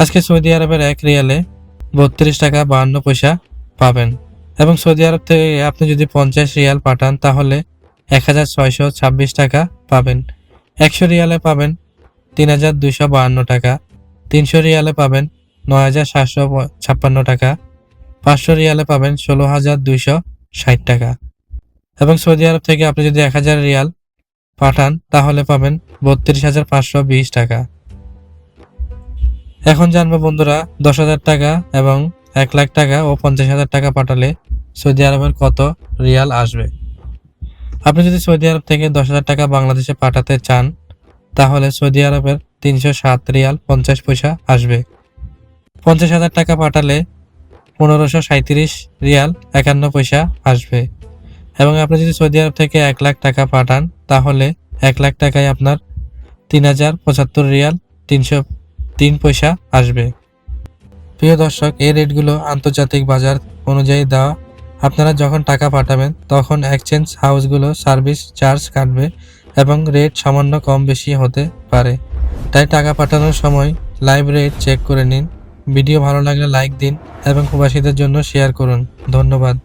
আজকে সৌদি আরবের এক রিয়ালে বত্রিশ টাকা বাহান্ন পয়সা পাবেন। এবং সৌদি আরব থেকে আপনি যদি পঞ্চাশ রিয়াল পাঠান, তাহলে এক হাজার ছয়শো ছাব্বিশ টাকা পাবেন। একশো রিয়ালে পাবেন তিন হাজার দুইশো বাহান্ন টাকা। তিনশো রিয়ালে পাবেন নয় হাজার সাতশো ছাপ্পান্ন টাকা। পাঁচশো রিয়ালে পাবেন ষোলো হাজার দুইশো ষাট টাকা। এবং সৌদি আরব থেকে আপনি যদি এক হাজার রিয়াল পাঠান, তাহলে পাবেন বত্রিশ হাজার পাঁচশো বিশ টাকা। এখন জানব বন্ধুরা, দশ হাজার টাকা এবং এক লাখ টাকা ও পঞ্চাশ হাজার টাকা পাঠালে সৌদি আরবের কত রিয়াল আসবে? আপনি যদি সৌদি আরব থেকে দশ হাজার টাকা বাংলাদেশে পাঠাতে চান, তাহলে সৌদি আরবের তিনশো সাত রিয়াল পঞ্চাশ পয়সা আসবে। পঞ্চাশ হাজার টাকা পাঠালে পনেরোশো সাঁত্রিশ রিয়াল একান্ন পয়সা আসবে। এবং আপনি যদি সৌদি আরব থেকে এক লাখ টাকা পাঠান, তাহলে এক লাখ টাকায় আপনার তিন হাজার পঁচাত্তর রিয়াল তিনশো তিন পয়সা আসবে। প্রিয় দর্শক, এই রেটগুলো আন্তর্জাতিক বাজার অনুযায়ী দেওয়া। আপনারা যখন টাকা পাঠাবেন, তখন এক্সচেঞ্জ হাউসগুলো সার্ভিস চার্জ কাটবে এবং রেট সামান্য কম বেশি হতে পারে। তাই টাকা পাঠানোর সময় লাইভ রেট চেক করে নিন। ভিডিও ভালো লাগলে লাইক দিন এবং প্রবাসীদের জন্য শেয়ার করুন। ধন্যবাদ।